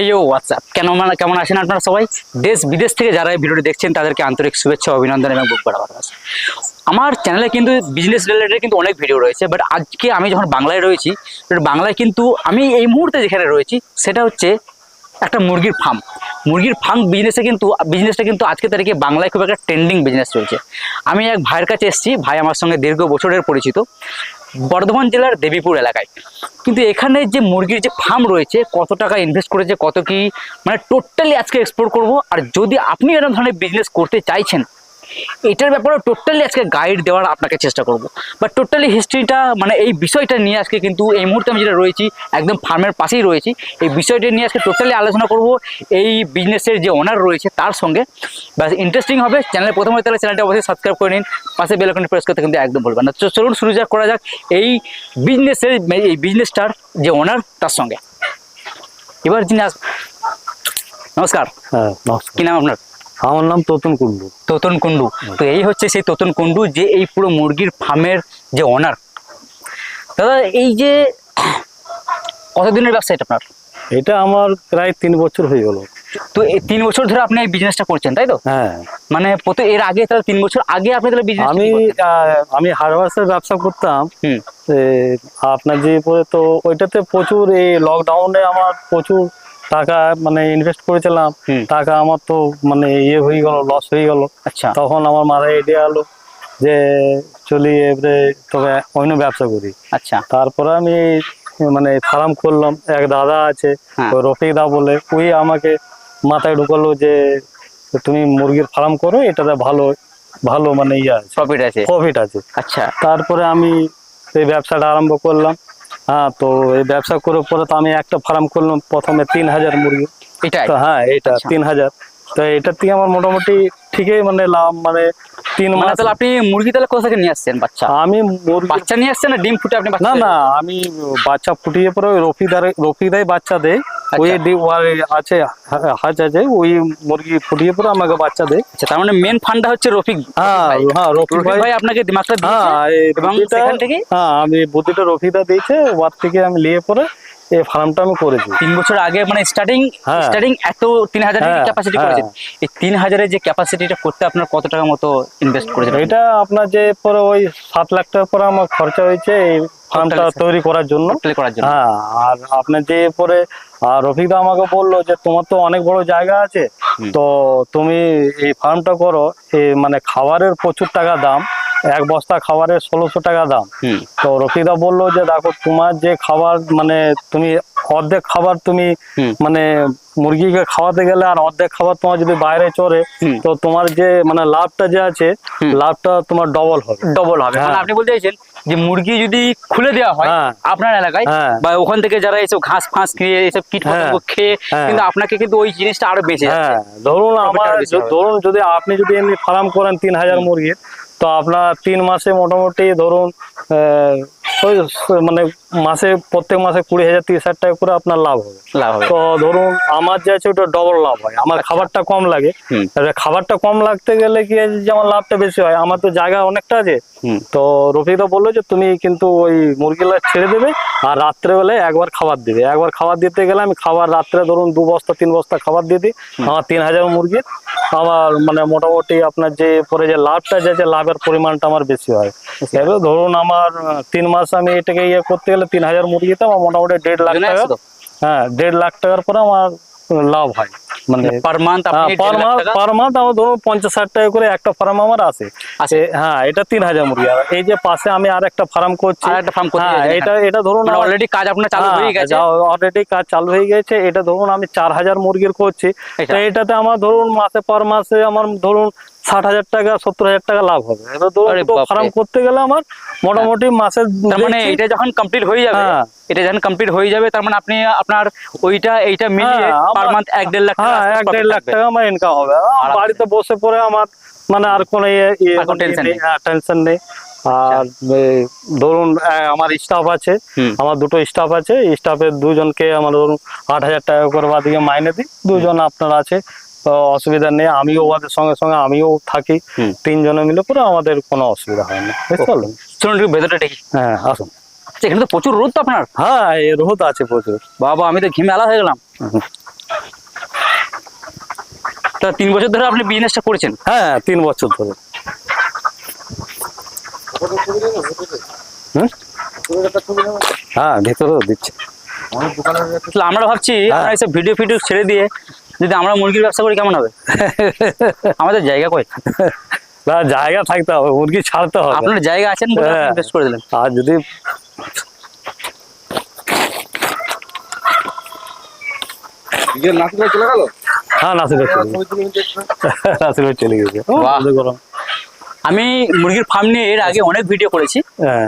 এই হোয়াটসঅ্যাপ কেন মানে কেমন আছেন আপনারা সবাই? দেশ, বিদেশ থেকে যারা এই ভিডিওটি দেখছেন, তাদেরকে আন্তরিক শুভেচ্ছা, অভিনন্দন এবং বুক করা ভালোবাসা। আমার চ্যানেলে কিন্তু বিজনেস রিলেটেড কিন্তু অনেক ভিডিও রয়েছে বাট আজকে আমি যখন বাংলায় রয়েছি বাংলায় কিন্তু আমি এই মুহূর্তে যেখানে রয়েছি, সেটা হচ্ছে একটা মুরগির ফার্ম মুরগির ফার্ম বিজনেসে কিন্তু বিজনেসটা কিন্তু আজকে তারিখে বাংলায় খুব একটা ট্রেন্ডিং বিজনেস চলছে। আমি এক ভাইয়ের কাছে এসেছি, ভাই আমার সঙ্গে দীর্ঘ বছরের পরিচিত। বর্ধমান জেলার দেবীপুর এলাকায়। কিন্তু এখানে যে মুরগির যে ফার্ম রয়েছে, কত টাকা ইনভেস্ট করেছে, কত কি মানে টোটালি আজকে এক্সপ্লোর করব। আর যদি আপনি এরকম ধরনের বিজনেস করতে চাইছেন এটার ব্যাপারে টোটালি আজকে গাইড দেওয়ার আপনাকে চেষ্টা করব। বা টোটালি হিস্ট্রিটা মানে এই বিষয়টা নিয়ে আজকে কিন্তু এই মুহূর্তে আমি যেটা রয়েছি একদম ফার্মের পাশেই রয়েছি এই বিষয়টা নিয়ে আজকে টোটালি আলোচনা করব। এই বিজনেসের যে ওনার রয়েছে তার সঙ্গে। ব্যাস ইন্টারেস্টিং হবে চ্যানেলে প্রথমে তাহলে চ্যানেলটা অবশ্যই সাবস্ক্রাইব করে নিন পাশে বেল আইকনটি প্রেস করতে কিন্তু একদম ভুলবেন না। তো চলুন শুরু যাক করা যাক এই বিজনেসের এই বিজনেসটার যে ওনার তার সঙ্গে। এবার যিনি আস নমস্কার। হ্যাঁ নমস্কার। কি নাম আপনার? আমার নাম তোতন কুন্ডু তোতন কুন্ডু তো এই হচ্ছে সেই তোতন কুন্ডু যে এই পুরো মুরগির ফার্মের যে ওনার দাদা এই যে কতদিনের ব্যবসা এটা আপনার? এটা আমার প্রায় তিন বছর হয়ে গেল। তো এই তিন বছর ধরে আপনি এই বিজনেসটা করছেন তাই তো? হ্যাঁ। মানে প্রতি এর আগে তাহলে তিন বছর আগে আপনি তাহলে বিজনেস আমি আহ, আমি হারবাসের ব্যবসা করতাম। হুম। এ, আপনার যে পরে তো ওইটাতে প্রচুর এই লকডাউনে আমার প্রচুর টাকা মানে ইনভেস্ট করেছিলাম টাকা আমার তো মানে ইয়ে হয়ে গেল লস হয়ে গেল। আচ্ছা। তখন আমার মাথায় আইডিয়া এলো যে চলি এবারে তবে অন্য ব্যবসা করি। আচ্ছা। তারপরে আমি মানে ফার্ম করলাম এক দাদা আছে হ্যাঁ। রফিক দা বলে ওই আমাকে মাথায় ঢুকালো যে তুমি মুরগির ফার্ম করো এটাতে ভালো ভালো মানে ইয়ে আছে। প্রফিট আছে। প্রফিট আছে। আচ্ছা। তারপরে আমি এই ব্যবসাটা আরম্ভ করলাম। হ্যাঁ তো এই ব্যবসা করার পরে তো আমি একটা ফার্ম করলাম প্রথমে তিন হাজার মুরগি। তো হ্যাঁ এটা আচ্ছা। তিন হাজার। তো এটা থেকে আমার মোটামুটি ঠিকই মানে লাভ মানে তিন মানে মাস তাহলে আপনি মুরগি তাহলে কোথা থেকে নিয়ে আসছেন বাচ্চা? আমি বাচ্চা নিয়ে আসছেন না ডিম ফুটে আপনি না না আমি বাচ্চা ফুটিয়ে পরে ওই রফিদার রফিদাই বাচ্চা দেয়। ওই আচ্ছা। ডি- ওর আছে হাঁস আছে ওই মুরগি ফুটিয়ে পরে আমাকে বাচ্চা দেয়। আচ্ছা তার মানে মেন ফান্ডটা হচ্ছে রফিক হ্যাঁ হ্যাঁ রফিক রফিক ভাই। ভাই আপনাকে দিমাগটা দিয়েছে? হ্যাঁ এবং সেখান থেকেই হ্যাঁ আমি বুদ্ধিটা রফিদা দিয়েছে ওর থেকে আমি নিয়ে পরে এই ফার্মটা আমি করেছি। তিন বছর আগে মানে স্টার্টিং। স্টার্টিং এত তিন হাজারের হ্যাঁ, ক্যাপাসিটি। করেছেন। এই তিন হাজারের যে ক্যাপাসিটিটা করতে আপনার কত টাকা মতো ইনভেস্ট করেছেন? এটা আপনার যে পরে ওই সাত লাখ টাকা পরে আমার খরচা হয়েছে এই ফার্মটা তৈরি করার জন্য। করার জন্য। হ্যাঁ আর আপনার যে পরে আর রফিকদা আমাকে বলল যে তোমার তো অনেক বড় জায়গা আছে। তো তুমি এই ফার্মটা করো। এই মানে খাবারের প্রচুর টাকা দাম। এক বস্তা খাবারের ষোলোশো টাকা দাম। তো রফিকদা বলল যে দেখো তোমার যে খাবার মানে তুমি অর্ধেক খাবার তুমি মানে মুরগিকে খাওয়াতে গেলে আর অর্ধেক খাবার তোমার যদি বাইরে চড়ে তো তোমার যে মানে লাভটা যে আছে লাভটা তোমার ডবল হবে। ডবল হবে। হ্যাঁ। আপনি বলতে চাইছেন যে মুরগি যদি খুলে দেওয়া হয় হ্যাঁ। আপনার এলাকায় হ্যাঁ। বা ওখান থেকে যারা এইসব ঘাস ফাঁস খেয়ে এইসব কীট পতঙ্গ হ্যাঁ। খেয়ে। কিন্তু আপনাকে কিন্তু ওই জিনিসটা আরও বেঁচে ধরুন আমার। ধরুন যদি আপনি যদি এমনি ফার্ম করেন তিন হাজার মুরগির তো আপনার তিন মাসে মোটামুটি ধরুন আহ, ওই মানে মাসে প্রত্যেক মাসে কুড়ি হাজার তিরিশ হাজার টাকা করে আপনার লাভ হবে। লাভ হবে। তো ধরুন আমার যে আছে ওটা ডবল লাভ হয়। আমার খাবারটা কম লাগে। খাবারটা কম লাগতে গেলে কি আছে যে আমার লাভটা বেশি হয়? আমার তো জায়গা অনেকটা আছে। তো রফিকদা বলল যে তুমি কিন্তু ওই মুরগিগুলো ছেড়ে দেবে আর রাত্রেবেলায় একবার খাবার দিবে। একবার খাবার দিতে গেলে আমি খাবার রাত্রে ধরুন দু বস্তা তিন বস্তা খাবার দিয়ে দিই। আমার তিন হাজার মুরগির আমার মানে মোটামুটি আপনার যে পরে যে লাভটা যে লাভের পরিমাণটা আমার বেশি হয়। এবার ধরুন আমার তিন মাস আমি এটাকে ইয়ে করতে গেলে তিন হাজার মুরগিতে আমার মোটামুটি দেড় লাখ টাকা। হ্যাঁ দেড় লাখ টাকার পরে আমার লাভ হয়। মানে পার মান্থ পার মান্থ টাকা? পার মান্থ আমার ধরুন পঞ্চাশ ষাট টাকা করে একটা ফার্ম আমার আছে। হ্যাঁ এটা তিন হাজার মুরগি আর এই যে পাশে আমি আর একটা ফার্ম করছি। একটা ফার্ম করতে হ্যাঁ এটা এটা ধরুন মানে অলরেডি কাজ আপনার চালু হ্যাঁ, হয়ে গেছে? অলরেডি কাজ চালু হয়ে গেছে। এটা ধরুন আমি চার হাজার মুরগির করছি। তো এটাতে আমার ধরুন মাসে পর মাসে আমার ধরুন ষাট হাজার টাকা সত্তর হাজার টাকা লাভ হবে। এবার। ফার্ম করতে গেলে আমার মোটামুটি মাসে তার মানে এটা যখন কমপ্লিট হয়ে যাবে হ্যাঁ। এটা যখন কমপ্লিট হয়ে যাবে তার মানে আপনি আপনার ওইটা এইটা মিলিয়ে হ্যাঁ, পার আমার- মান্থ এক দেড় লাখ টাকা হ্যাঁ এক দেড় লাখ টাকা আমার ইনকাম হবে। বাড়িতে বসে পরে আমার মানে আর কোনো ইয়ে- ইয়ে আর নেই। টেনশন নেই। আর ধরুন আমার স্টাফ আছে। আমার দুটো স্টাফ আছে। স্টাফের দুজনকে আমার ধরুন আট হাজার টাকা করে বাদিকে মাইনে দিই। দুজন আপনার আছে। অসুবিধা নেই। আমিও ওদের সঙ্গে সঙ্গে আমিও থাকি। তিনজনে মিলে পরে আমাদের কোনো অসুবিধা হয় না। বুঝতে পারলেন? চলুন একটু ভেতরে দেখি। হ্যাঁ আসুন। আচ্ছা, এখানে তো প্রচুর রোদ তো আপনার? হ্যাঁ রোদ আছে প্রচুর। বাবা আমি তো ঘিমে আলা হয়ে গেলাম। তা তিন বছর ধরে আপনি বিজনেসটা করেছেন? হ্যাঁ তিন বছর ধরে? হ্যাঁ ভেতরেও দিচ্ছে। আমরা ভাবছি হ্যাঁ। ভিডিও ফিডিও ছেড়ে দিয়ে যদি আমরা মুরগির ব্যবসা করি কেমন হবে? আমাদের জায়গা কই? না জায়গা থাকতে হবে মুরগি ছাড়তে হবে। আপনার জায়গা আছেন হ্যাঁ। ইনভেস্ট করে দিলেন। আর যদি চলে গেল? হ্যাঁ নাসির চলে গেছে। নাসির চলে গেছে। গরম। আমি মুরগির ফার্ম নিয়ে এর আগে অনেক ভিডিও করেছি। হ্যাঁ।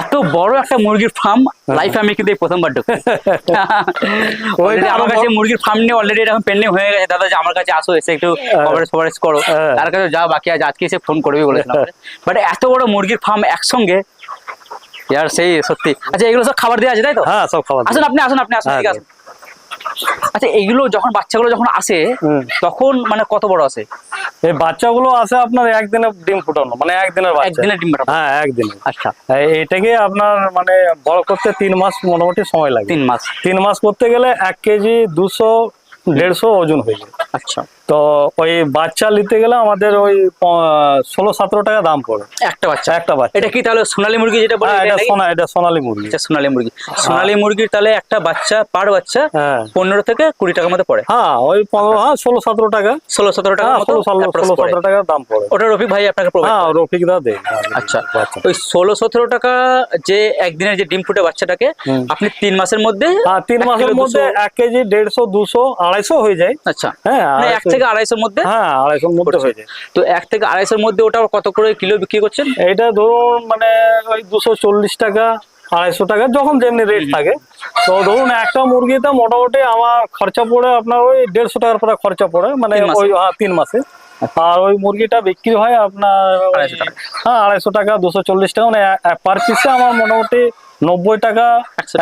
এত বড় একটা মুরগির ফার্ম লাইফে আমি কিন্তু প্রথমবার ঢুকি আমার কাছে মুরগির ফার্ম নিয়ে অলরেডি এরকম পেন্ডিং হয়ে গেছে। দাদা যে আমার কাছে আসো এসে একটু কভারেজ ফভারেজ করো। হ্যাঁ। তার কাছে যা বাকি আছে আজকে এসে ফোন করবি বলেছিলাম। বাট এত বড় মুরগির ফার্ম একসঙ্গে ইয়ার সেই সত্যি। আচ্ছা এগুলো সব খাবার দেওয়া আছে তাই তো? হ্যাঁ সব খাবার আসুন আপনি আসুন আপনি আসুন হ্যাঁ, ঠিক আছে। আচ্ছা এইগুলো যখন বাচ্চাগুলো যখন আসে তখন মানে কত বড় আসে এই বাচ্চাগুলো আসে আপনার একদিনে ডিম ফুটানো মানে একদিনের একদিনে একদিনের ডিম ফুটানো? হ্যাঁ একদিনে। আচ্ছা। এটাকে আপনার মানে বড় করতে তিন মাস মোটামুটি সময় লাগে। তিন মাস। তিন মাস করতে গেলে এক কেজি দুশো দেড়শো ওজন হয়ে যায় আচ্ছা। তো ওই বাচ্চা নিতে গেলে আমাদের ওই ষোলো সতেরো টাকা দাম পড়ে। একটা বাচ্চা? একটা বাচ্চা। এটা কি তাহলে সোনালী মুরগি যেটা বলে হ্যাঁ এটা সোনা এটা সোনালী মুরগি। এটা সোনালী মুরগি। সোনালী মুরগির তাহলে একটা বাচ্চা পার বাচ্চা হ্যাঁ। পনেরো থেকে কুড়ি টাকার মধ্যে পড়ে। হ্যাঁ ওই পনেরো হ্যাঁ ষোলো সতেরো টাকা। ষোলো সতেরো হ্যাঁ ষোলো ষোলো সতেরো টাকার দাম পড়ে। ওটা রফিক ভাই আপনাকে হ্যাঁ রফিক দা দেয় আচ্ছা। ওই ষোলো সতেরো টাকা যে একদিনের যে ডিম ফুটে বাচ্চাটাকে আপনি তিন মাসের মধ্যে হ্যাঁ তিন মাসের মধ্যে এক কেজি দেড়শো দুশো আড়াইশো হয়ে যায়। আচ্ছা। হ্যাঁ মানে এক থেকে আড়াইশোর মধ্যে? হ্যাঁ আড়াইশোর মধ্যে হয়ে যায়। তো এক থেকে আড়াইশোর মধ্যে ওটা কত করে কিলো বিক্রি করছেন? এটা ধরুন মানে ওই দুশো চল্লিশ টাকা আড়াইশো টাকা যখন যেমনি রেট থাকে। তো ধরুন একটা মুরগিতে মোটামুটি আমার খরচা পড়ে আপনার ওই দেড়শো টাকার পরে খরচা পড়ে মানে ওই হ্যাঁ তিন মাসে। আর ওই মুরগিটা বিক্রি হয় আপনার। হ্যাঁ আড়াইশো টাকা দুশো চল্লিশ টাকা মানে পার পিসে আমার মোটামুটি নব্বই টাকা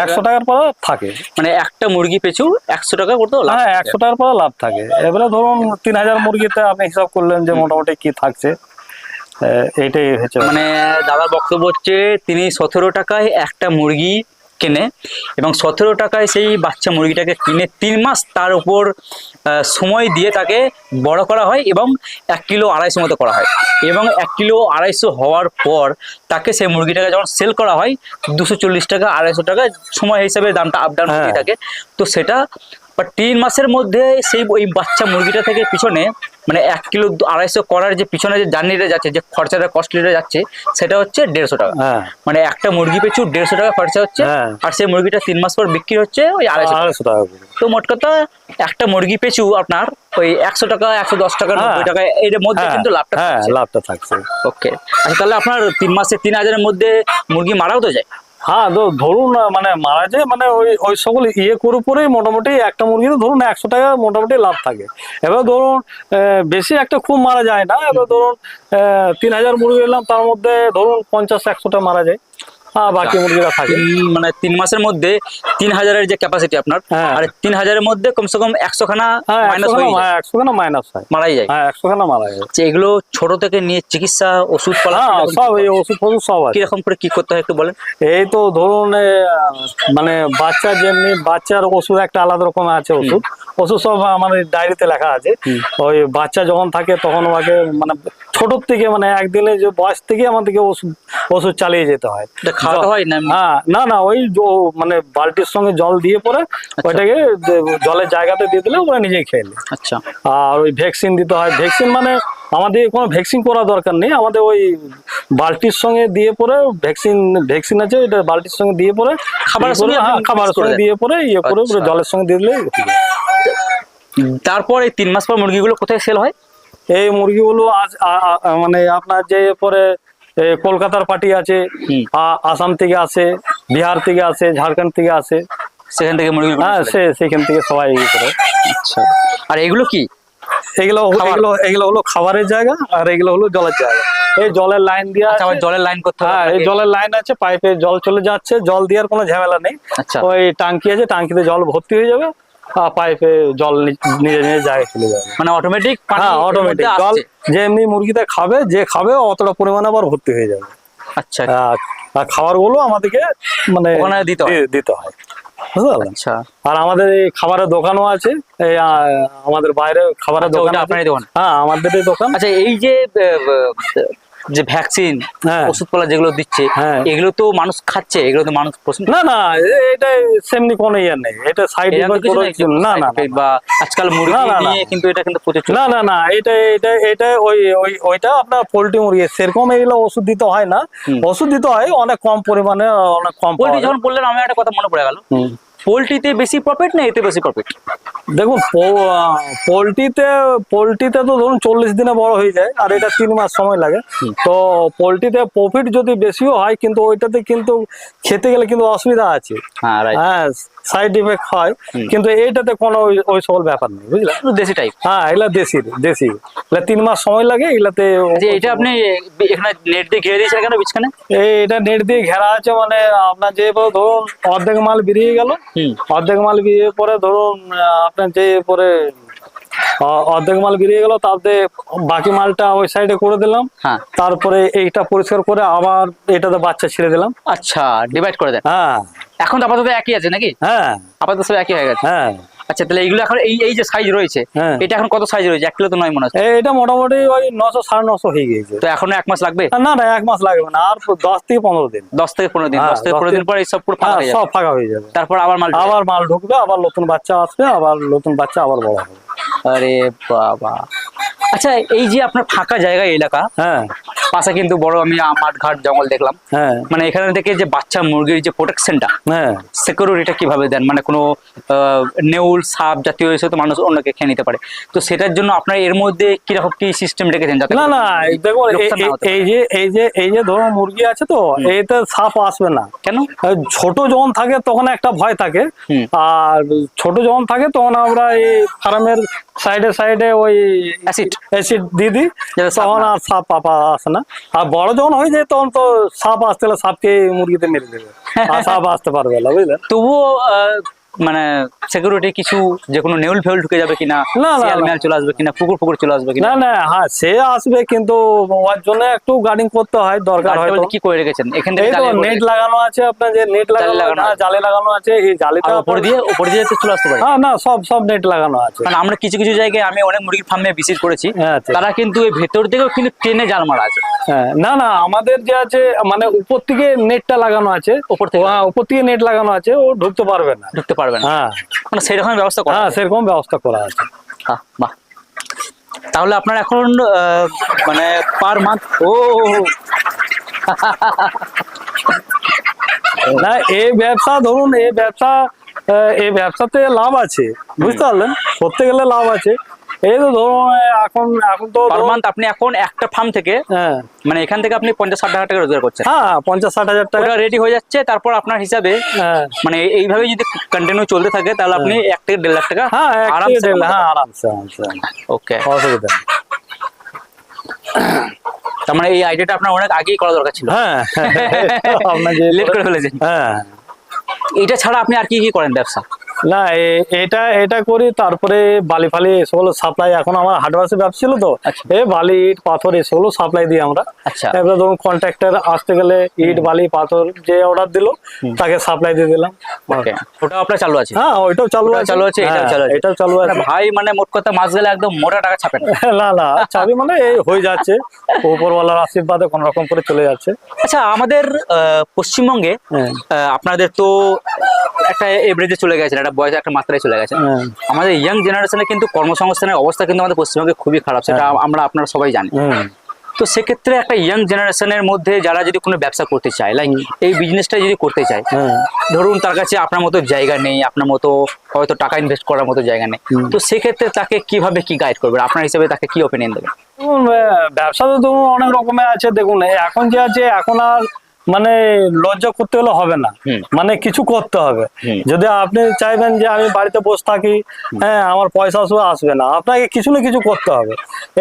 একশো টাকার পরে থাকে। মানে একটা মুরগি পিছু একশো টাকা করতে হ্যাঁ একশো টাকার পরে লাভ থাকে। এবারে ধরুন তিন হাজার মুরগিতে আপনি হিসাব করলেন যে মোটামুটি কি থাকছে এইটাই হচ্ছে। মানে দাদার বক্তব্য হচ্ছে তিনি সতেরো টাকায় একটা মুরগি কেনে এবং সতেরো টাকায় সেই বাচ্চা মুরগিটাকে কিনে তিন মাস তার উপর সময় দিয়ে তাকে বড় করা হয় এবং এক কিলো আড়াইশো মতো করা হয়। এবং এক কিলো আড়াইশো হওয়ার পর তাকে সেই মুরগিটাকে যখন সেল করা হয় দুশো চল্লিশ টাকা আড়াইশো টাকা সময় হিসাবে দামটা আপ ডাউন হয়ে। থাকে। তো সেটা বা তিন মাসের মধ্যে সেই ওই বাচ্চা মুরগিটা থেকে পিছনে মানে এক কিলো আড়াইশো করার যে পিছনে যে জার্নিটা যাচ্ছে যে খরচাটা কস্টলিটা যাচ্ছে সেটা হচ্ছে দেড়শো টাকা। হ্যাঁ। মানে একটা মুরগি পিছু দেড়শো টাকা খরচা হচ্ছে হ্যাঁ। আর সেই মুরগিটা তিন মাস পর বিক্রি হচ্ছে ওই আড়াইশো টাকা। আড়াইশো টাকা তো মোট কথা একটা মুরগি পিছু আপনার ওই একশো টাকা একশো দশ টাকা হ্যাঁ। নব্বই টাকা এর মধ্যে কিন্তু লাভটা লাভটা থাকছে। ওকে। আচ্ছা তাহলে আপনার তিন মাসে তিন হাজারের মধ্যে মুরগি মারাও তো যায়? হ্যাঁ তো ধরুন মানে মারা যায় মানে ওই ওই সকল ইয়ে করে পরেই মোটামুটি একটা মুরগিতে ধরুন একশো টাকা মোটামুটি লাভ থাকে। এবার ধরুন বেশি একটা খুব মারা যায় না, এবার ধরুন তিন হাজার মুরগি এলাম, তার মধ্যে ধরুন পঞ্চাশ, একশোটা মারা যায়। বাকি মুরগিরা থাকে। মানে তিন মাসের মধ্যে তিন হাজারের যে ক্যাপাসিটি আপনার হ্যাঁ। আর তিন হাজারের মধ্যে কমসে কম একশো খানা মাইনাস একশো হয়ে যায়, একশো খানা মাইনাস হয়। মারাই যায়। হ্যাঁ একশো খানা মারা যায় এগুলো ছোট থেকে নিয়ে চিকিৎসা ওষুধ পালা হ্যাঁ সব এই ওষুধ ফষুধ সব কীরকম করে কি করতে হয় একটু বলেন? এই তো ধরুন মানে বাচ্চা যেমনি বাচ্চার ওষুধ একটা আলাদা রকম আছে ওষুধ। ওষুধ সব আমার ডায়েরিতে লেখা আছে। ওই বাচ্চা যখন থাকে তখন ওকে মানে ছোটোর থেকে মানে একদিনে যে বয়স থেকে আমাদেরকে ওষুধ ওষুধ চালিয়ে যেতে হয়। খাওয়াতে হয় না? হ্যাঁ না না ওই মানে বালতির সঙ্গে জল দিয়ে পরে ওইটাকে জলের জায়গাতে দিয়ে দিলে ওরা নিজেই খেয়ে নেয়। আচ্ছা। আর ওই ভ্যাকসিন দিতে হয়। ভ্যাকসিন মানে আমাদের কোনো ভ্যাকসিন করা দরকার নেই। আমাদের ওই বালতির সঙ্গে দিয়ে পরে ভ্যাকসিন ভ্যাকসিন আছে এটা বালতির সঙ্গে দিয়ে পরে খাবারের ইয়ে সঙ্গে হ্যাঁ, খাবারের সঙ্গে দিয়ে। পরে ইয়ে করে পুরো আচ্ছা। জলের সঙ্গে দিয়ে দিলে তারপর এই তিন মাস পর মুরগিগুলো কোথায় সেল হয়? এই মুরগিগুলো আজ মানে আপনার যে পরে কলকাতার পার্টি আছে আসাম থেকে আসে বিহার থেকে আসে ঝাড়খণ্ড থেকে আসে সেখান থেকে মুরগিগুলো হ্যাঁ সে সেখান থেকে সবাই ইয়ে করে। আচ্ছা। আর এগুলো কি? এগুলো। এগুলো এগুলো হলো খাবারের জায়গা আর এগুলো হলো জলের জায়গা। এই জলের লাইন দিয়ে আচ্ছা আবার জলের লাইন করতে হবে হ্যাঁ এই জলের লাইন আছে পাইপে জল চলে যাচ্ছে জল দেওয়ার কোনো ঝামেলা নেই। আচ্ছা। ওই টাঙ্কি আছে টাঙ্কিতে জল ভর্তি হয়ে যাবে পাইপে জল নিজে নিজে জায়গায় চলে যাবে মানে অটোমেটিক হ্যাঁ অটোমেটিক জল যে এমনি মুরগিতে খাবে যে খাবে অতটা পরিমাণে আবার ভর্তি হয়ে যাবে। আচ্ছা। আর আর খাবারগুলো আমাদেরকে মানে দিতে হয়। দিতে হয়। আচ্ছা। আর আমাদের এই খাবারের দোকানও আছে। এই আমাদের বাইরে খাবারের আচ্ছা, দোকান। আপনারই দোকান? হ্যাঁ আমাদের দোকান। আচ্ছা এই যে যে ভ্যাকসিন ওষুধপালা যেগুলো দিচ্ছে হ্যাঁ। এগুলো তো মানুষ খাচ্ছে এগুলো তো মানুষ না না এটা সেমনি কোনো ইয়ে নেই। এটা সাইড ইফেক্ট না না বা আজকাল মুরগি। নিয়ে কিন্তু এটা কিন্তু প্রচুর না না না এটা এটা এটা ওই ওই ওইটা আপনার পোলট্রি মুরগি। সেরকম এগুলো ওষুধ দিতে হয় না। ওষুধ দিতে হয় অনেক কম পরিমাণে অনেক কম পোলট্রি যখন বললেন আমার একটা কথা মনে পড়ে গেল। পোল্ট্রিতে বেশি প্রফিট না এতে বেশি প্রফিট দেখুন পোলট্রিতে পোলট্রিতে তো ধরুন চল্লিশ দিনে বড় হয়ে যায় আর এটা তিন মাস সময় লাগে। তো পোলট্রিতে প্রফিট যদি বেশিও হয় কিন্তু ওইটাতে কিন্তু খেতে গেলে কিন্তু অসুবিধা আছে। হ্যাঁ হ্যাঁ সাইড ইফেক্ট হয় কিন্তু এইটাতে কোনো ওই- সকল ব্যাপার নেই বুঝলেন দেশি টাইপ হ্যাঁ এগুলা দেশি দেশি। এগুলা তিন মাস সময় লাগে এগুলাতে যে এটা আপনি এখানে নেট দিয়ে ঘিরে দিয়েছেন কেন বিছখানে এই এটা নেট দিয়ে ঘেরা আছে মানে আপনার যে ধরুন অর্ধেক মাল বেরিয়ে গেল অর্ধেক মাল বেরিয়ে পরে ধরুন আপনার যে পরে অর্ধেক মাল বেরিয়ে গেল তাতে বাকি মালটা ওই সাইডে করে দিলাম। হ্যাঁ। তারপরে এইটা পরিষ্কার করে আবার এটাতে বাচ্চা ছেড়ে দিলাম। আচ্ছা ডিভাইড করে দেন। হ্যাঁ। এখন তো আপাতত একই আছে নাকি? হ্যাঁ। আপাতত সব একই হয়ে গেছে। হ্যাঁ। আচ্ছা তাহলে এইগুলো এখন এই এই যে সাইজ রয়েছে হ্যাঁ। এটা এখন কত সাইজ রয়েছে? এক কিলো তো নয় মনে হচ্ছে। এটা মোটামুটি ওই নশো সাড়ে নশো হয়ে গেছে তো এখনও এক মাস লাগবে? না না এক মাস লাগবে না আর দশ থেকে পনেরো দিন। দশ থেকে পনেরো দিন হ্যাঁ, দশ থেকে পনেরো দিন পরে সব পুরো ফাঁকা হ্যাঁ সব ফাঁকা হয়ে যাবে। তারপর আবার মাল আবার মাল ঢুকবে আবার নতুন বাচ্চা আসবে আবার নতুন বাচ্চা আবার বড় হবে। আরে বাবা। আচ্ছা এই যে আপনার ফাঁকা জায়গা এলাকা হ্যাঁ পাশে কিন্তু বড় আমি মাঠ ঘাট জঙ্গল দেখলাম। হ্যাঁ। মানে এখানে থেকে যে বাচ্চা মুরগির যে প্রোটেকশনটা হ্যাঁ। সিকিউরিটিটা কীভাবে দেন? মানে কোনো নেউল সাপ জাতীয় এসে তো মানুষ অন্যকে খেয়ে নিতে পারে। তো সেটার জন্য আপনার এর মধ্যে কীরকম কি সিস্টেম রেখেছেন যাতে না না দেখো এই- যে এই যে এই যে ধরো মুরগি আছে তো এতে সাপ আসবে না। কেন? ছোট যখন থাকে তখন একটা ভয় থাকে। আর ছোট যখন থাকে তখন আমরা এই ফার্মের সাইডে সাইডে ওই অ্যাসিড অ্যাসিড দিয়ে দিই তখন আর সাপ পাপা আসে না। আর বড় যখন হয়ে যায় তখন তো সাপ আসতে সাপকে মুরগিতে মেরে দেবে। আর সাপ আসতে পারবে না বুঝলেন তবুও আহ, মানে সিকিউরিটি কিছু যে কোনো নেউল ফেউল ঢুকে যাবে কিনা না, শিয়াল। মিয়াল চলে আসবে কিনা কুকুর ফুকুর চলে আসবে কিনা? না না হ্যাঁ সে আসবে কিন্তু ওর জন্য একটু গার্ডিং করতে হয় দরকার হয় কি করে রেখেছেন? এখান থেকে নেট লাগানো আছে আপনার যে নেট লাগানো হ্যাঁ, জালে লাগানো আছে এই জালিটা উপর দিয়ে উপর দিয়ে তো চলে আসতে পারে। হ্যাঁ না সব সব নেট লাগানো আছে। কারণ আমরা কিছু কিছু জায়গায় আমি অনেক মুরগির ফার্মে ভিজিট করেছি। হ্যাঁ, আচ্ছা। তারা কিন্তু এই ভেতর থেকেও কিন্তু ট্রেনে জাল মারা আছে। হ্যাঁ না না আমাদের যে আছে মানে উপর থেকে নেটটা লাগানো আছে। উপর থেকে? হ্যাঁ উপর থেকে নেট লাগানো আছে ও ঢুকতে পারবে না। ঢুকতে পারবে না। হ্যাঁ। মানে সেই রকম ব্যবস্থা করা হ্যাঁ সেরকম ব্যবস্থা করা আছে। হ্যাঁ বাহ। তাহলে আপনার এখন মানে পার মান্থ ও না এই ব্যবসা ধরুন এই ব্যবসা এই ব্যবসাতে লাভ আছে। বুঝতে পারলেন? করতে গেলে লাভ আছে। এই তো ধরুন এখন এখন তো পার মান্থ আপনি এখন একটা ফার্ম থেকে হ্যাঁ। মানে এখান থেকে আপনি পঞ্চাশ ষাট টাকা টাকা রোজগার করছেন। হ্যাঁ পঞ্চাশ ষাট হাজার টাকা। রেডি হয়ে যাচ্ছে তারপর আপনার হিসাবে হ্যাঁ। মানে এইভাবে যদি কন্টিনিউ চলতে থাকে তাহলে আপনি এক থেকে দেড় লাখ টাকা হ্যাঁ আরামসে হ্যাঁ আরামসে আরামসে। ওকে অসুবিধা তার মানে এই আইডিয়াটা আপনার অনেক আগেই করা দরকার ছিল। হ্যাঁ আপনার যে লেট করে ফেলেছেন। হ্যাঁ। এটা ছাড়া আপনি আর কি কি করেন ব্যবসা? না এটা এটা করি তারপরে বালি ফালি এসবগুলো সাপ্লাই এখন আমার হার্ডওয়ার্সের ব্যবসা ছিল তো আচ্ছা। এই বালি ইট পাথর এসবগুলো সাপ্লাই দিই আমরা। আচ্ছা। এবারে ধরুন কন্ট্রাক্টর আসতে গেলে ইট বালি পাথর যে অর্ডার দিল তাকে সাপ্লাই দিয়ে দিলাম। ওকে। আপনার চালু আছে? হ্যাঁ ওইটাও চালু আছে। চালু আছে, এটাও হ্যাঁ, চালু আছে। এটাও চালু আছে। ভাই মানে মোট কথা গেলে একদম মোটা টাকা ছাপেন। না না চাবি মানে এই হয়ে যাচ্ছে। উপরওয়ালার আশীর্বাদে কোন রকম করে চলে যাচ্ছে। আচ্ছা আমাদের পশ্চিমবঙ্গে হ্যাঁ। আপনাদের তো একটা এভারেজে চলে গেছে একটা বয়সে একটা মাত্রায় চলে গেছে। হ্যাঁ। আমাদের ইয়াং জেনারেশনে কিন্তু কর্মসংস্থানের অবস্থা কিন্তু আমাদের পশ্চিমবঙ্গে খুবই খারাপ সেটা আমরা আপনারা সবাই জানি। তো সেক্ষেত্রে একটা ইয়াং জেনারেশনের মধ্যে যারা যদি কোনো ব্যবসা করতে চায় লাইক এই বিজনেসটা যদি করতে চায় হ্যাঁ। ধরুন তার কাছে আপনার মতো জায়গা নেই আপনার মতো হয়তো টাকা ইনভেস্ট করার মতো জায়গা নেই তো সেক্ষেত্রে তাকে কীভাবে কি গাইড করবে আপনার হিসেবে তাকে কি ওপিনিয়ন দেবেন? দেখুন, ব্যবসা তো ধরুন অনেক রকমের আছে দেখুন এখন যে আছে এখন আর মানে লজ্জা করতে হলে হবে না। মানে কিছু করতে হবে। যদি আপনি চাইবেন যে আমি বাড়িতে বসে থাকি হ্যাঁ আমার পয়সা শুধু আসবে না। আপনাকে কিছু না কিছু করতে হবে।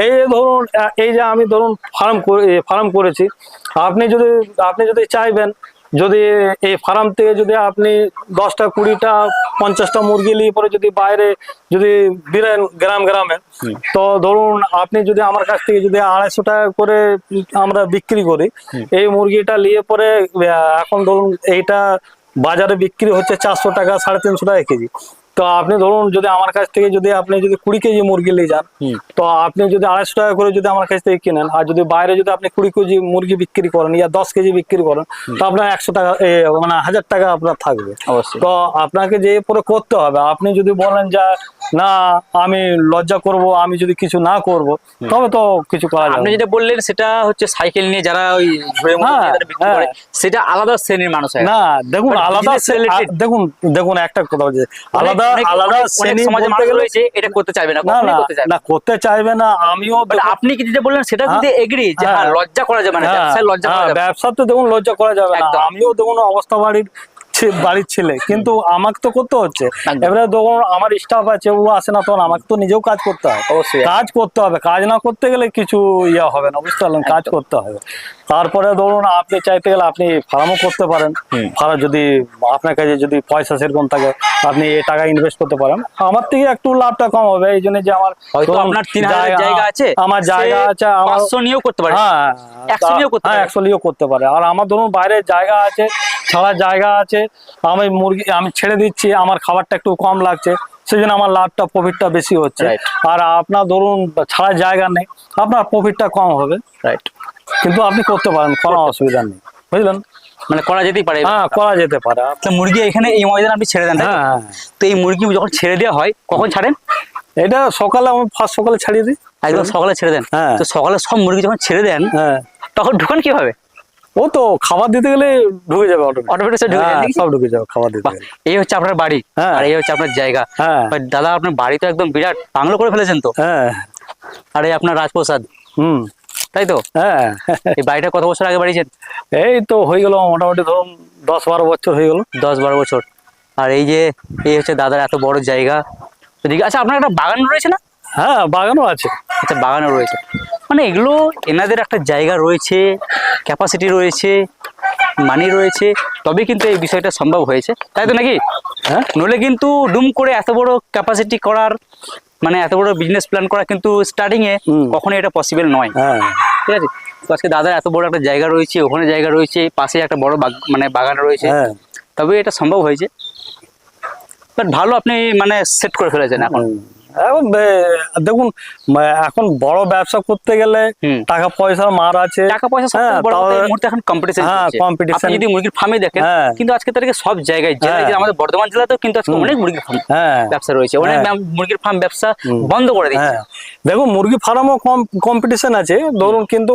এই যে ধরুন এই যে আমি ধরুন ফার্ম ফার্ম করেছি। আপনি যদি আপনি যদি চাইবেন যদি এই ফার্ম থেকে যদি আপনি দশটা কুড়িটা পঞ্চাশটা মুরগি নিয়ে পরে যদি বাইরে যদি দিলেন গ্রাম গ্রামে তো ধরুন আপনি যদি আমার কাছ থেকে যদি আড়াইশো টাকা করে আমরা বিক্রি করি এই মুরগিটা নিয়ে পরে এখন ধরুন এইটা বাজারে বিক্রি হচ্ছে চারশো টাকা সাড়ে তিনশো টাকা কেজি। তো আপনি ধরুন যদি আমার কাছ থেকে যদি আপনি যদি কুড়ি কেজি মুরগি নিয়ে যান তো আপনি যদি আড়াইশো টাকা করে যদি আমার কাছ থেকে কিনেন আর যদি বাইরে যদি আপনি কুড়ি কেজি মুরগি বিক্রি করেন ইয়া দশ কেজি বিক্রি করেন তো আপনার একশো টাকা মানে হাজার টাকা আপনার থাকবে। অবশ্যই। তো আপনাকে যে পরে করতে হবে আপনি যদি বলেন যে না আমি লজ্জা করব আমি যদি কিছু না করব তবে তো কিছু করা যাবে আপনি যেটা বললেন সেটা হচ্ছে সাইকেল নিয়ে যারা ওই ঝুড়ে হ্যাঁ, বিক্রি হ্যাঁ। করে সেটা আলাদা শ্রেণির মানুষ হয়। না দেখুন আলাদা business সে- related- আ- দেখুন দেখুন একটা কথা আলাদা আলাদা অনেক- অনেক শ্রেণি সমাজে মানুষ গেলে রয়েছে এটা করতে চাইবে না কখনোই করতে চাইবে না। করতে চাইবে না আমিও আপনি কি যেটা বললেন সেটা যদি এগ্রি যে হ্যাঁ। হ্যাঁ। লজ্জা করা যাবে না ব্যবসায় লজ্জা করা যাবে না। ব্যবসাতে দেখুন লজ্জা করা যাবে না। আমিও দেখুন অবস্থা বাড়ির বাড়ির ছেলে। কিন্তু আমাকে তো করতে হচ্ছে। এবারে দেখুন আমার স্টাফ আছে ও আসে না তখন আমাকে তো নিজেও কাজ করতে হয়। কাজ করতে হবে। কাজ না করতে গেলে কিছু ইয়ে হবে না বুঝতে পারলেন? কাজ করতে হবে। তারপরে ধরুন আপনি চাইতে গেলে আপনি ফার্মও করতে পারেন। ফার্ম যদি আপনার কাছে যদি পয়সা সেরকম থাকে আপনি এ টাকা ইনভেস্ট করতে পারেন। আমার থেকে একটু লাভটা কম হবে এই জন্য যে আমার আপনার তিন হাজার জায়গা- আছে আমার জায়গা আছে আমার নিয়েও করতে পারে। হ্যাঁ। হ্যাঁ পারে। একশো নিয়েও করতে পারে। আর আমার ধরুন বাইরে জায়গা আছে ছাড়া জায়গা আছে। আমি মুরগি আমি ছেড়ে দিচ্ছি আমার খাবারটা একটু কম লাগছে। সেই জন্য আমার লাভটা প্রফিটটা বেশি হচ্ছে. আর আপনার ধরুন ছাড়ার জায়গা নেই আপনার প্রফিটটা কম হবে। রাইট কিন্তু আপনি করতে পারেন কোনো অসুবিধা নেই। বুঝলেন? মানে করা যেতেই পারে। হ্যাঁ করা যেতে পারে। তো মুরগি এখানে এই ময়দানে আপনি ছেড়ে দেন হ্যাঁ হ্যাঁ। তো এই মুরগি যখন ছেড়ে দেওয়া হয় কখন ছাড়েন? এটা সকালে আমি ফার্স্ট সকালে ছাড়িয়ে দিই। একদম সকালে ছেড়ে দেন। হ্যাঁ। তো সকালে সব মুরগি যখন ছেড়ে দেন হ্যাঁ। তখন ঢুকান কীভাবে? ও তো খাবার দিতে গেলে ঢুকে যাবে অটোমেটিক ঢুকে সব ঢুকে যাবে খাবার দিতে এই হচ্ছে আপনার বাড়ি হ্যাঁ। আর এই হচ্ছে আপনার জায়গা। হ্যাঁ। দাদা আপনার বাড়ি তো একদম বিরাট বাংলো করে ফেলেছেন তো। হ্যাঁ। আর এই আপনার রাজপ্রসাদ। হুম। তাই তো? হ্যাঁ। এই বাড়িটা কত বছর আগে বাড়িয়েছেন? এই তো হয়ে গেল মোটামুটি ধরুন দশ বারো বছর হয়ে গেল। দশ বারো বছর। আর এই যে এই হচ্ছে দাদার এত বড় জায়গা। আচ্ছা আপনার একটা বাগান রয়েছে না? হ্যাঁ বাগানও আছে। আচ্ছা বাগানও রয়েছে। মানে এগুলো এনাদের একটা জায়গা রয়েছে ক্যাপাসিটি রয়েছে মানি রয়েছে তবে কিন্তু এই বিষয়টা সম্ভব হয়েছে। তাই তো নাকি? হ্যাঁ। নইলে কিন্তু ডুম করে এত বড় ক্যাপাসিটি করার মানে এত বড় বিজনেস প্ল্যান করা কিন্তু স্টার্টিং এ হুম। কখনোই এটা পসিবল নয়। হ্যাঁ। ঠিক আছে? তো আজকে দাদার এত বড় একটা জায়গা রয়েছে ওখানে জায়গা রয়েছে পাশে একটা বড় মানে বাগান রয়েছে। হ্যাঁ। তবে এটা সম্ভব হয়েছে। বাট ভালো আপনি মানে সেট করে ফেলেছেন এখন। এখন দেখুন এখন বড় ব্যবসা করতে গেলে টাকা পয়সার মার আছে। টাকা পয়সা হ্যাঁ, মুহূর্তে এখন কম্পিটিশন হ্যাঁ। যদি মুরগির ফার্মে দেখেন হ্যাঁ। কিন্তু আজকে তারিখে সব জায়গায় হ্যাঁ। আমাদের বর্ধমান জেলাতেও কিন্তু আজকে অনেক মুরগির ফার্ম হ্যাঁ। ব্যবসা রয়েছে। অনেক হ্যাঁ। মুরগির ফার্ম ব্যবসা বন্ধ করে দিচ্ছে। হ্যাঁ। দেখুন মুরগি ফার্মও কম কম্পিটিশন আছে। ধরুন কিন্তু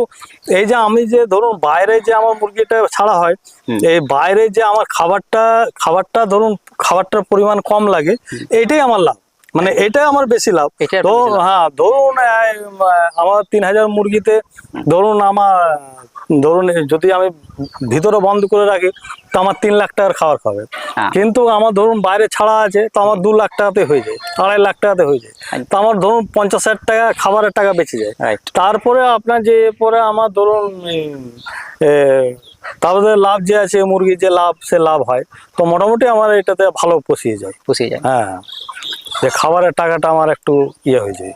এই যে আমি যে ধরুন বাইরে যে আমার মুরগিটা ছাড়া হয় এই বাইরে যে আমার খাবারটা খাবারটা ধরুন খাবারটার পরিমাণ কম লাগে এইটাই আমার লাভ। মানে এটা আমার বেশি লাভ। হ্যাঁ ধরুন আমার তিন হাজার মুরগিতে ধরুন আমার ধরুন যদি আমি ভিতরে বন্ধ করে রাখি তো আমার তিন লাখ টাকার খাবার খাবে। হ্যাঁ। কিন্তু আমার ধরুন বাইরে ছাড়া আছে তো আমার দু লাখ টাকাতে হয়ে যায় আড়াই লাখ টাকাতে হয়ে যায়। তো আমার ধরুন পঞ্চাশ হাজার টাকা খাবারের টাকা বেঁচে যায়। তারপরে আপনার যে পরে আমার ধরুন তারপরে লাভ যে আছে মুরগির যে লাভ সে লাভ হয়। তো মোটামুটি আমার এটাতে ভালো পুষিয়ে যায়। পুষিয়ে যায়। হ্যাঁ। যে খাবারের টাকাটা আমার একটু ইয়ে হয়ে যায়।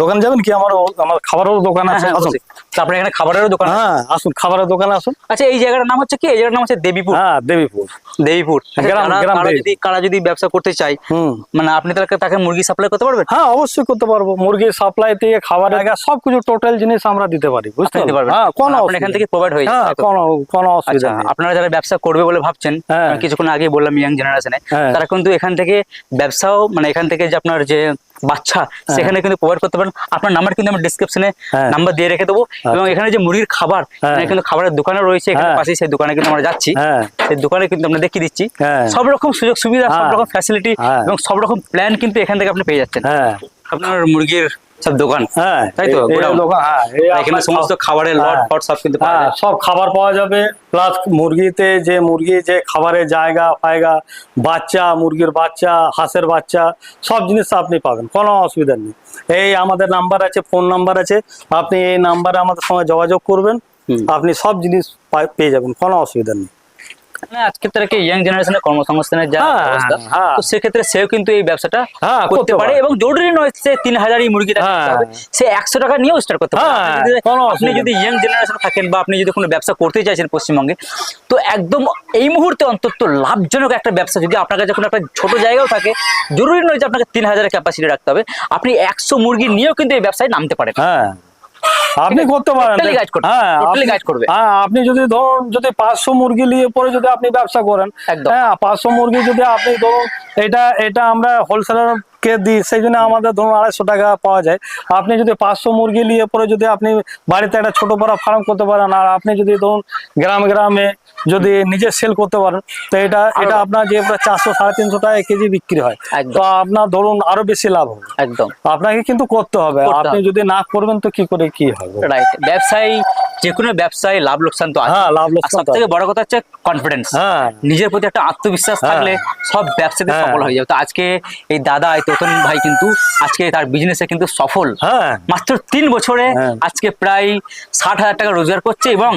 দোকান যাবেন কি? আমার আমার খাবারেরও দোকান হ্যাঁ আছে হ্যাঁ আসুন। অবশ্যই। তো আপনার এখানে খাবারেরও দোকান হ্যাঁ আসুন খাবারের দোকান আসুন। আচ্ছা এই জায়গাটার নাম হচ্ছে কি? এই জায়গাটার নাম হচ্ছে দেবীপুর। হ্যাঁ দেবীপুর। দেবীপুর। আচ্ছা। যদি কারা যদি ব্যবসা করতে হুম। মানে আপনি তাকে তাকে মুরগি সাপ্লাই করতে পারবেন? হ্যাঁ অবশ্যই করতে পারব। মুরগি সাপ্লাই থেকে খাবার জায়গা সবকিছু টোটাল জিনিস আমরা দিতে পারি বুঝতে দিতে পারবেন। হ্যাঁ কোনো আপনার এখান থেকে প্রোভাইড হয়ে হ্যাঁ যায় তাই কোনো কোনো অসুবিধা আচ্ছা নেই। আপনারা যারা ব্যবসা করবে বলে ভাবছেন হ্যাঁ। কিছুক্ষণ আগে বললাম ইয়াং জেনারেশনে হ্যাঁ। তারা কিন্তু এখান থেকে ব্যবসাও মানে এখান থেকে যে আপনার যে বাচ্চা সেখানে কিন্তু প্রোভাইড করতে পারেন আপনার নাম্বার কিন্তু আমি ডিসক্রিপশনে হ্যাঁ। নাম্বার দিয়ে রেখে দেবো এবং এখানে যে মুরগির খাবার হ্যাঁ। কিন্তু খাবারের দোকানে রয়েছে এখানে পাশে সেই দোকানে কিন্তু আমরা যাচ্ছি হ্যাঁ সেই দোকানে কিন্তু আমরা দেখিয়ে দিচ্ছি হ্যাঁ। সব রকম সুযোগ সুবিধা সব হ্যাঁ। রকম ফ্যাসিলিটি হ্যাঁ। এবং সব রকম প্ল্যান কিন্তু এখান থেকে আপনি পেয়ে যাচ্ছেন হ্যাঁ আপনার মুরগির সব দোকান। হ্যাঁ তাই তো। দোকান, হ্যাঁ, এখানে সমস্ত খাবারের লট হ্যাঁ। ফট সব কিন্তু হ্যাঁ সব খাবার পাওয়া যাবে প্লাস মুরগিতে যে মুরগি যে খাবারের জায়গা ফায়গা বাচ্চা মুরগির বাচ্চা হাঁসের বাচ্চা সব জিনিস আপনি পাবেন কোনো অসুবিধা নেই। এই আমাদের নাম্বার আছে ফোন নাম্বার আছে আপনি এই নাম্বারে আমাদের সঙ্গে যোগাযোগ করবেন আপনি সব জিনিস পেয়ে যাবেন কোনো অসুবিধা নেই। আজকে তারা ইয়াং জেনারেশনের কর্মসংস্থানের যা হ্যাঁ, অবস্থা হ্যাঁ। তো সেক্ষেত্রে সেও কিন্তু এই ব্যবসাটা হ্যাঁ, করতে করতে পারে পারে। এবং জরুরি নয় সে তিন হাজারই মুরগি রাখতে। হবে সে একশো টাকা নিয়েও স্টার্ট করতে পারে আপনি যদি- কোনো আপনি অসুবিধা যদি ইয়াং জেনারেশন থাকেন বা আপনি যদি কোনো ব্যবসা করতে চাইছেন পশ্চিমবঙ্গে তো একদম এই মুহূর্তে অন্তত লাভজনক একটা ব্যবসা যদি আপনার কাছে কোনো একটা ছোট জায়গাও থাকে জরুরি নয় যে আপনাকে তিন হাজারের ক্যাপাসিটি রাখতে হবে আপনি একশো মুরগি নিয়েও কিন্তু এই ব্যবসায় নামতে পারেন হ্যাঁ আপনি করতে পারেন। হ্যাঁ। হ্যাঁ আপনি যদি ধরুন যদি পাঁচশো মুরগি নিয়ে পরে যদি আপনি ব্যবসা করেন হ্যাঁ পাঁচশো মুরগি যদি আপনি ধরুন এটা এটা আমরা হোলসেলার কে দিই সেই জন্য আমাদের ধরুন আড়াইশো টাকা পাওয়া যায়। আপনি যদি পাঁচশো মুরগি নিয়ে পরে যদি আপনি বাড়িতে একটা ছোট বড় ফার্ম করতে পারেন আর আপনি যদি ধরুন গ্রাম গ্রামে যদি নিজে সেল করতে পারেন তো এটা এটা আপনার যে চারশো সাড়ে তিনশো টাকা কেজি বিক্রি হয়। তো আপনার ধরুন আরও বেশি লাভ হবে। একদম। আপনাকে কিন্তু করতে হবে। আপনি যদি না করবেন তো কি করে কি হবে? রাইট ব্যবসায়ী যে কোনো ব্যবসায় লাভ লোকসান তো আছে হ্যাঁ, লাভ লোকসান সব থেকে বড় কথা হচ্ছে কনফিডেন্স হ্যাঁ। নিজের প্রতি একটা আত্মবিশ্বাস হ্যাঁ। থাকলে সব ব্যবসাতে। সফল হয়ে যাবে। তো আজকে এই দাদা এই তোতন ভাই কিন্তু আজকে তার বিজনেসে কিন্তু সফল। হ্যাঁ। মাত্র তিন বছরে। আজকে প্রায় ষাট হাজার টাকা রোজগার করছে এবং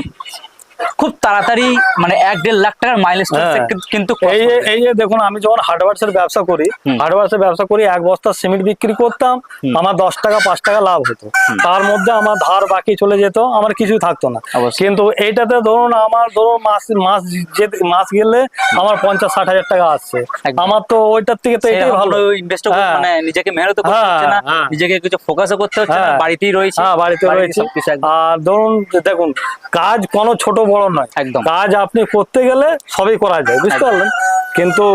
খুব তাড়াতাড়ি মানে এক দেড় লাখ টাকার মাইলেজ হ্যাঁ। কিন্তু এই যে এই যে দেখুন আমি যখন হার্ডওয়ার্সের ব্যবসা করি হুম। হার্ডওয়ার্সের ব্যবসা করি এক বস্তা সিমেন্ট বিক্রি করতাম আমার দশ টাকা পাঁচ টাকা লাভ হতো। তার মধ্যে আমার ধার বাকি চলে যেত আমার কিছুই থাকতো না। কিন্তু এইটাতে ধরুন আমার ধরুন মাস মাস যে মাস গেলে আমার পঞ্চাশ ষাট হাজার টাকা আসছে। আমার তো ওইটার থেকে তো এটাই ভালো। ইনভেস্ট হ্যাঁ। মানে নিজেকে মেহনত করতে হ্যাঁ, হচ্ছে না। নিজেকে কিছু ফোকাসও করতে হচ্ছে না। বাড়িতেই রয়েছে হ্যাঁ বাড়িতে রয়েছে। আর ধরুন দেখুন কাজ কোনো ছোট বড় নয়। একদম। কাজ আপনি করতে গেলে সবই করা যায় বুঝতে পারলেন? কিন্তু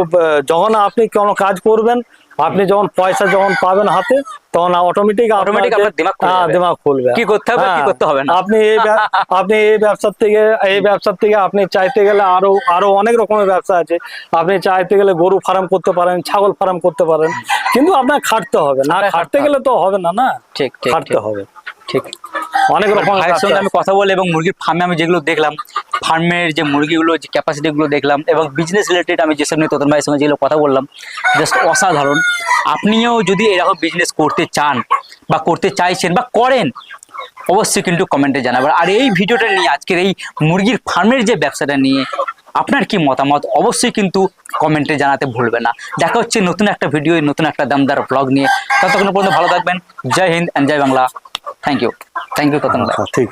যখন আপনি কোনো কাজ করবেন আপনি যখন পয়সা যখন পাবেন হাতে তখন অটোমেটিক আপনার দিমাগ খুলে দিমাগ খুলবে। কি করতে হবে, কি হ্যাঁ, করতে হবে না। আপনি এই আপনি এই ব্যবসার থেকে এই ব্যবসার থেকে আপনি চাইতে গেলে আরও আরও অনেক রকমের ব্যবসা আছে। আপনি চাইতে গেলে গরু ফার্ম করতে পারেন ছাগল ফার্ম করতে পারেন। কিন্তু আপনার খাটতে হবে না খাটতে গেলে তো হবে না না? ঠিক খাটতে হবে। ঠিক। অনেক রকম ভাইয়ের সঙ্গে আমি কথা বলে এবং মুরগির ফার্মে আমি যেগুলো দেখলাম ফার্মের যে মুরগিগুলো যে ক্যাপাসিটি গুলো দেখলাম এবং বিজনেস রিলেটেড আমি যেসব নিয়ে তোতন ভাইয়ের সঙ্গে যেগুলো কথা বললাম জাস্ট অসাধারণ। আপনিও যদি এরকম বিজনেস করতে চান বা করতে চাইছেন বা করেন অবশ্যই কিন্তু কমেন্টে জানাবেন। আর এই ভিডিওটা নিয়ে আজকের এই মুরগির ফার্মের যে ব্যবসাটা নিয়ে আপনার কি মতামত অবশ্যই কিন্তু কমেন্টে জানাতে ভুলবে না। দেখা হচ্ছে নতুন একটা ভিডিও নতুন একটা দামদার ব্লগ নিয়ে। ততক্ষণ পর্যন্ত ভালো থাকবেন। Jai Hind and Jai Bangla. Thank you thank you কথা আচ্ছা, ঠিক।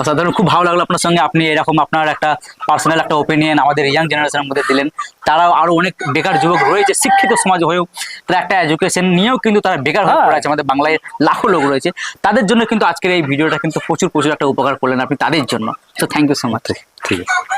অসাধারণ খুব ভালো লাগল আপনার সঙ্গে। আপনি এরকম আপনার একটা পার্সোনাল একটা ওপিনিয়ন আমাদের ইয়াং জেনারেশনের মধ্যে দিলেন। তারাও আরও অনেক বেকার যুবক রয়েছে শিক্ষিত সমাজ হয়েও। তারা একটা এডুকেশন নিয়েও কিন্তু তারা বেকার হয়ে পড়েছে পড়ে আছে। আমাদের বাংলায় লাখো লোক রয়েছে। তাদের জন্য কিন্তু আজকের এই ভিডিওটা কিন্তু প্রচুর প্রচুর একটা উপকার করলেন আপনি তাদের জন্য। তো থ্যাংক ইউ সো মাচ ঠিক আছে